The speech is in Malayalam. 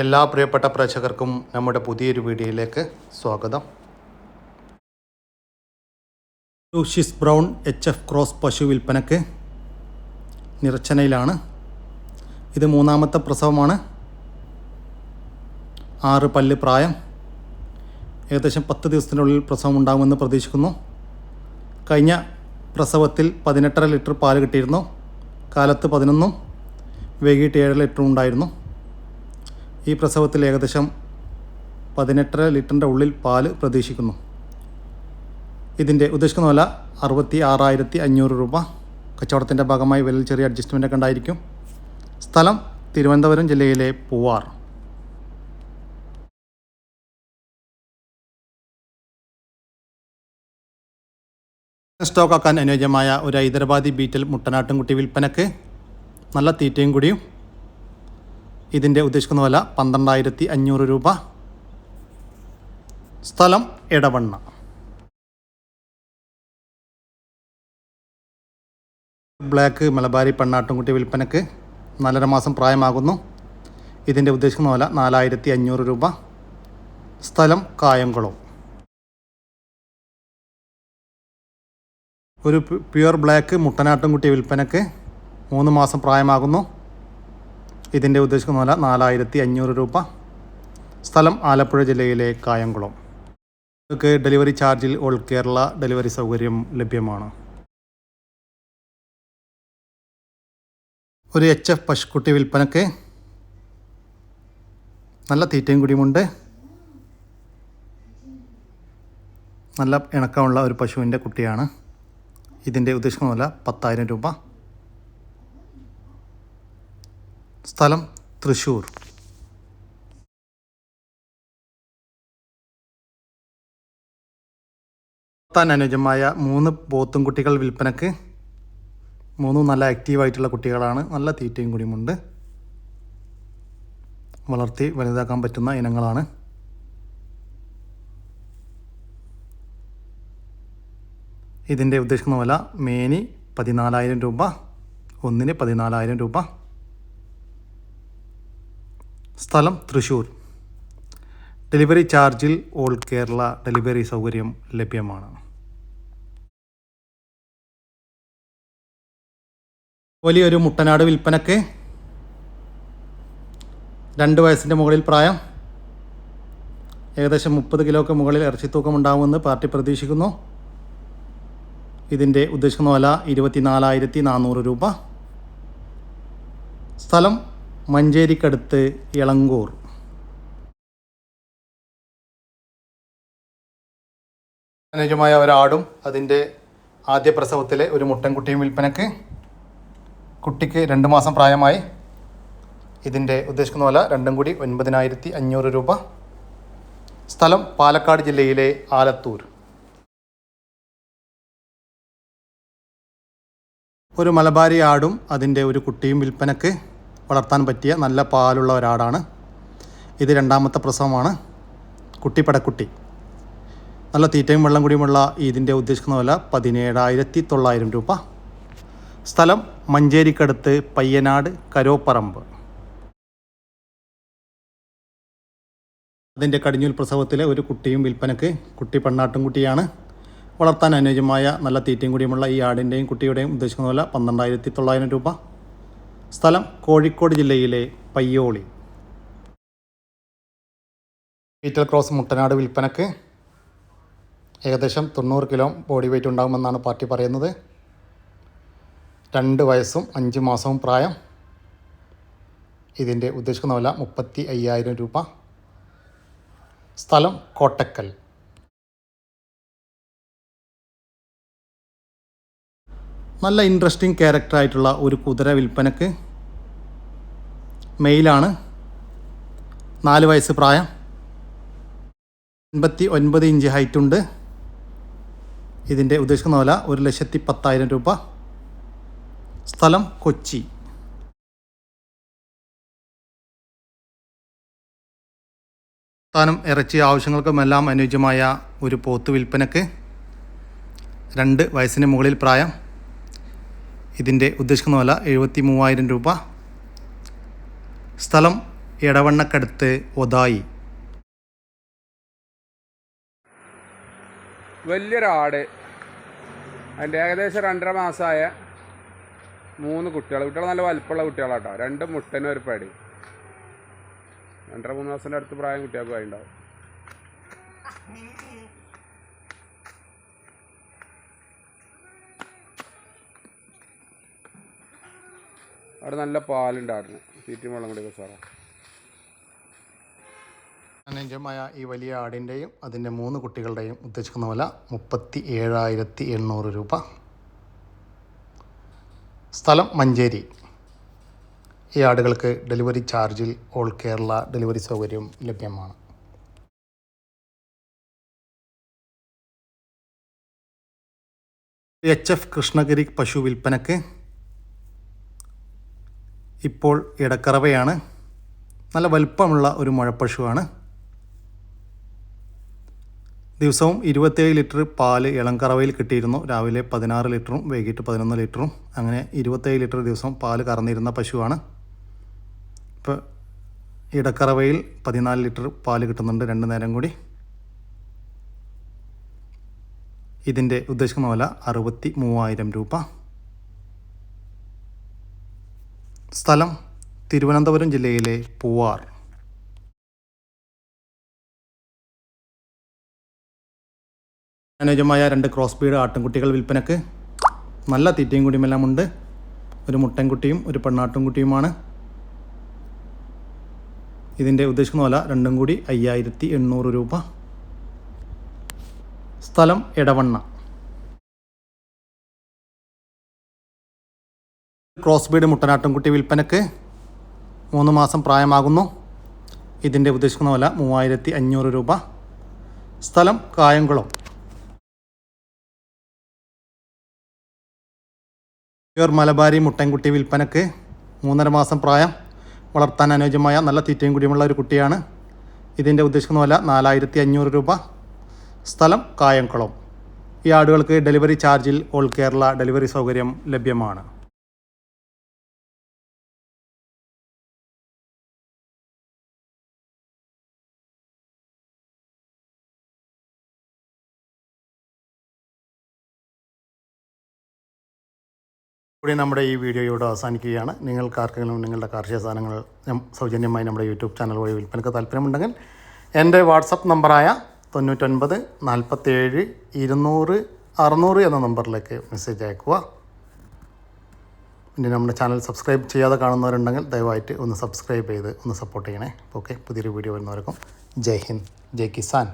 എല്ലാ പ്രിയപ്പെട്ട പ്രേക്ഷകർക്കും നമ്മുടെ പുതിയൊരു വീഡിയോയിലേക്ക് സ്വാഗതം. Luscious brown H F cross പശു വിൽപ്പനക്ക് നിറച്ചനയിലാണ്. ഇത് മൂന്നാമത്തെ പ്രസവമാണ്. ആറ് പല്ല് പ്രായം. ഏകദേശം പത്ത് ദിവസത്തിനുള്ളിൽ പ്രസവം ഉണ്ടാകുമെന്ന് പ്രതീക്ഷിക്കുന്നു. കഴിഞ്ഞ പ്രസവത്തിൽ പതിനെട്ടര ലിറ്റർ പാൽ കിട്ടിയിരുന്നു. കാലത്ത് പതിനൊന്നും വൈകിട്ട് ഏഴ് ലിറ്ററും ഉണ്ടായിരുന്നു. ഈ പ്രസവത്തിൽ ഏകദേശം പതിനെട്ടര ലിറ്ററിന്റെ ഉള്ളിൽ പാൽ പ്രതീക്ഷിക്കുന്നു. ഇതിന്റെ ഉദ്ദേശിക്കുന്ന വില അറുപത്തി ആറായിരത്തി അഞ്ഞൂറ് രൂപ. കച്ചവടത്തിന്റെ ഭാഗമായി വലിയ ചെറിയ അഡ്ജസ്റ്റ്മെന്റ് ഒക്കെ ഉണ്ടായിരിക്കും. സ്ഥലം തിരുവനന്തപുരം ജില്ലയിലെ പൂവാർ. സ്റ്റോക്കാക്കാൻ അനുയോജ്യമായ ഒരു ഹൈദരാബാദി ബീറ്റൽ മുട്ടനാട്ടുംകുട്ടി വിൽപ്പനക്ക് നല്ല തീറ്റയും കൂടിയും ഇതിന്റെ ഉദ്ദേശിക്കുന്ന വില പന്ത്രണ്ടായിരത്തി അഞ്ഞൂറ് രൂപ. സ്ഥലം ഇടവണ്ണ ബ്ലാക്ക് മലബാരി പെണ്ണാട്ടുംകുട്ടി വിൽപ്പനക്ക് നാലര മാസം പ്രായമാകുന്നു. ഇതിന്റെ ഉദ്ദേശിക്കുന്ന വില നാലായിരത്തി അഞ്ഞൂറ് രൂപ. സ്ഥലം കായംകുളം. ഒരു പ്യുവർ ബ്ലാക്ക് മുട്ടനാട്ടുംകുട്ടി വിൽപ്പനക്ക് മൂന്ന് മാസം പ്രായമാകുന്നു. ഇതിന്റെ ഉദ്ദേശിക്കുന്ന വില നാലായിരത്തി അഞ്ഞൂറ് രൂപ. സ്ഥലം ആലപ്പുഴ ജില്ലയിലെ കായംകുളം. നിങ്ങൾക്ക് ഡെലിവറി ചാർജിൽ ഓൾ കേരള ഡെലിവറി സൗകര്യം ലഭ്യമാണ്. ഒരു എച്ച് എഫ് പശുക്കുട്ടി വിൽപ്പനക്ക് നല്ല തീറ്റയും കൂടിയുമുണ്ട്. നല്ല ഇണക്കമുള്ള ഒരു പശുവിന്റെ കുട്ടിയാണ്. ഇതിന്റെ ഉദ്ദേശിക്കുന്ന വില പത്തായിരം രൂപ. സ്ഥലം തൃശ്ശൂർ താൻ അനുജമായ മൂന്ന് പോത്തും കുട്ടികൾ വിൽപ്പനക്ക്. മൂന്നും നല്ല ആക്റ്റീവായിട്ടുള്ള കുട്ടികളാണ്. നല്ല തീറ്റയും കൂടിയുമുണ്ട് വളർത്തി വലുതാക്കാൻ പറ്റുന്ന ഇനങ്ങളാണ്. ഇതിന്റെ ഉദ്ദേശിക്കുന്ന വില മേനി പതിനാലായിരം രൂപ ഒന്നിന് പതിനാലായിരം രൂപ. സ്ഥലം തൃശ്ശൂർ ഡെലിവറി ചാർജിൽ ഓൾ കേരള ഡെലിവറി സൗകര്യം ലഭ്യമാണ്. വലിയൊരു മുട്ടനാട് വിൽപ്പനക്ക് രണ്ട് വയസ്സിന്റെ മുകളിൽ പ്രായം ഏകദേശം മുപ്പത് കിലോക്ക് മുകളിൽ ഇറച്ചിത്തൂക്കം ഉണ്ടാകുമെന്ന് പാർട്ടി പ്രതീക്ഷിക്കുന്നു. ഇതിന്റെ ഉദ്ദേശിക്കുന്ന വില ഇരുപത്തിനാലായിരത്തി നാനൂറ് രൂപ. സ്ഥലം മഞ്ചേരിക്കടുത്ത് ഇളങ്കൂർ അനുജമായ ഒരാടും അതിന്റെ ആദ്യ പ്രസവത്തിലെ ഒരു മുട്ടൻകുട്ടിയും വിൽപ്പനക്ക് കുട്ടിക്ക് രണ്ട് മാസം പ്രായമായി. ഇതിന്റെ ഉദ്ദേശിക്കുന്ന പോലെ രണ്ടും കൂടി ഒൻപതിനായിരത്തി അഞ്ഞൂറ് രൂപ. സ്ഥലം പാലക്കാട് ജില്ലയിലെ ആലത്തൂർ. ഒരു മലബാരി ആടും അതിന്റെ ഒരു കുട്ടിയും വിൽപ്പനക്ക് വളർത്താൻ പറ്റിയ നല്ല പാലുള്ള ഒരാടാണ്. ഇത് രണ്ടാമത്തെ പ്രസവമാണ്. കുട്ടി പടക്കുട്ടി. നല്ല തീറ്റയും വെള്ളം കൂടിയുമുള്ള ഇതിന്റെ ഉദ്ദേശിക്കുന്ന വില പതിനേഴായിരത്തി തൊള്ളായിരം രൂപ. സ്ഥലം മഞ്ചേരിക്കടുത്ത് പയ്യനാട് കരോപ്പറമ്പ്. അതിന്റെ കടിഞ്ഞൂൽ പ്രസവത്തിലെ ഒരു കുട്ടിയും വിൽപ്പനക്ക് കുട്ടി പെണ്ണാട്ടും കുട്ടിയാണ്. വളർത്താൻ അനുയോജ്യമായ നല്ല തീറ്റയും കൂടിയുമുള്ള ഈ ആടിന്റെയും കുട്ടിയുടെയും ഉദ്ദേശിക്കുന്ന വില പന്ത്രണ്ടായിരത്തി തൊള്ളായിരം രൂപ. സ്ഥലം കോഴിക്കോട് ജില്ലയിലെ പയ്യോളി. പീറ്റൽ ക്രോസ് മുട്ടനാട് വിൽപ്പനക്ക് ഏകദേശം തൊണ്ണൂറ് കിലോ ബോഡി വെയിറ്റ് ഉണ്ടാകുമെന്നാണ് പാർട്ടി പറയുന്നത്. രണ്ട് വയസ്സും അഞ്ച് മാസവും പ്രായം. ഇതിന്റെ ഉദ്ദേശിക്കുന്ന വില മുപ്പത്തി അയ്യായിരം രൂപ. സ്ഥലം കോട്ടക്കൽ. നല്ല ഇൻട്രസ്റ്റിംഗ് ക്യാരക്ടറായിട്ടുള്ള ഒരു കുതിര വിൽപ്പനക്ക് മെയിലാണ്. നാല് വയസ്സ് പ്രായം. എൺപത്തി ഒൻപത് ഇഞ്ച് ഹൈറ്റ് ഉണ്ട്. ഇതിന്റെ ഉദ്ദേശിക്കുന്ന വില ഒരു ലക്ഷത്തി പത്തായിരം രൂപ. സ്ഥലം കൊച്ചി. സ്ഥാനം ഇറച്ചി ആവശ്യങ്ങൾക്കുമെല്ലാം അനുയോജ്യമായ ഒരു പോത്ത് വിൽപ്പനക്ക്. രണ്ട് വയസ്സിന് മുകളിൽ പ്രായം. ഇതിന്റെ ഉദ്ദേശിക്കുന്ന വില എഴുപത്തി മൂവായിരം രൂപ. സ്ഥലം എടവണ്ണക്കടുത്ത് ഒതായി. വലിയൊരാട്. അതിന്റെ ഏകദേശം രണ്ടര മാസമായ മൂന്ന് കുട്ടികൾ കുട്ടികൾ നല്ല വലിപ്പമുള്ള കുട്ടികളാട്ടോ. രണ്ട് മുട്ടനും ഒരു പടി. രണ്ടര മൂന്ന് മാസത്തിന്റെ അടുത്ത് പ്രായം കുട്ടികൾക്ക് ആയിട്ടുണ്ടാവും അവിടെ നല്ല പാലുണ്ടായിരുന്നു. തീറ്റും വെള്ളം കൂടി സാറേ. അനുജമായ ഈ വലിയ ആടിന്റെയും അതിന്റെ മൂന്ന് കുട്ടികളുടെയും ഉദ്ദേശിക്കുന്ന വില മുപ്പത്തി ഏഴായിരത്തി എണ്ണൂറ് രൂപ. സ്ഥലം മഞ്ചേരി. ഈ ആടുകൾക്ക് ഡെലിവറി ചാർജിൽ ഓൾ കേരള ഡെലിവറി സൗകര്യം ലഭ്യമാണ്. എച്ച് എഫ് കൃഷ്ണഗിരി പശു വിൽപ്പനക്ക് ഇപ്പോൾ ഇടക്കറവയാണ്. നല്ല വലിപ്പമുള്ള ഒരു മുഴപ്പശുവാണ്. ദിവസവും ഇരുപത്തേഴ് ലിറ്റർ പാൽ ഇളംകറവയിൽ കിട്ടിയിരുന്നു. രാവിലെ പതിനാറ് ലിറ്ററും വൈകിട്ട് പതിനൊന്ന് ലിറ്ററും. അങ്ങനെ ഇരുപത്തേഴ് ലിറ്റർ ദിവസം പാൽ കറന്നിരുന്ന പശുവാണ്. ഇപ്പോൾ ഇടക്കറവയിൽ പതിനാല് ലിറ്റർ പാൽ കിട്ടുന്നുണ്ട് രണ്ട് നേരം കൂടി. ഇതിന്റെ ഉദ്ദേശിക്കുന്ന വില അറുപത്തി മൂവായിരം രൂപ. സ്ഥലം തിരുവനന്തപുരം ജില്ലയിലെ പൂവാർ. അനുയോജ്യമായ രണ്ട് ക്രോസ് ബീഡ് ആട്ടിൻകുട്ടികൾ വിൽപ്പനക്ക്. നല്ല തീറ്റയും കുടിയുമെല്ലാം ഉണ്ട്. ഒരു മുട്ടൻകുട്ടിയും ഒരു പെണ്ണാട്ടുംകുട്ടിയുമാണ്. ഇതിന്റെ ഉദ്ദേശിക്കുന്ന വില രണ്ടും കൂടി അയ്യായിരത്തി എണ്ണൂറ് രൂപ. സ്ഥലം എടവണ്ണ. ക്രോസ് ബീഡ് മുട്ടനാട്ടുംകുട്ടി വിൽപ്പനക്ക് മൂന്ന് മാസം പ്രായമാകുന്നു. ഇതിന്റെ ഉദ്ദേശിക്കുന്ന വില മൂവായിരത്തി അഞ്ഞൂറ് രൂപ. സ്ഥലം കായംകുളം. പ്യൂർ മലബാരി മുട്ടൻകുട്ടി വിൽപ്പനക്ക് മൂന്നര മാസം പ്രായം. വളർത്താൻ അനുയോജ്യമായ നല്ല തീറ്റയും കുടിയുമുള്ള ഒരു കുട്ടിയാണ്. ഇതിന്റെ ഉദ്ദേശിക്കുന്ന വില നാലായിരത്തി അഞ്ഞൂറ് രൂപ. സ്ഥലം കായംകുളം. ഈ ആടുകൾക്ക് ഡെലിവറി ചാർജിൽ ഓൾ കേരള ഡെലിവറി സൗകര്യം ലഭ്യമാണ്. കൂടി നമ്മുടെ ഈ വീഡിയോ വീഡിയോയോട് അവസാനിക്കുകയാണ്. നിങ്ങൾക്ക് ആർക്കെങ്കിലും നിങ്ങളുടെ കാർഷിക സാധനങ്ങൾ സൗജന്യമായി നമ്മുടെ യൂട്യൂബ് ചാനൽ വഴി വിൽപ്പനക്ക് താല്പര്യമുണ്ടെങ്കിൽ എന്റെ വാട്സപ്പ് നമ്പറായ തൊണ്ണൂറ്റൊൻപത് നാൽപ്പത്തേഴ് ഇരുന്നൂറ് അറുന്നൂറ് എന്ന നമ്പറിലേക്ക് മെസ്സേജ് അയക്കുക. പിന്നെ നമ്മുടെ ചാനൽ സബ്സ്ക്രൈബ് ചെയ്യാതെ കാണുന്നവരുണ്ടെങ്കിൽ ദയവായിട്ട് ഒന്ന് സബ്സ്ക്രൈബ് ചെയ്ത് ഒന്ന് സപ്പോർട്ട് ചെയ്യണേ. ഓക്കെ പുതിയൊരു വീഡിയോ വരുന്നവർക്കും ജയ് ഹിന്ദ് ജയ് കിസാൻ.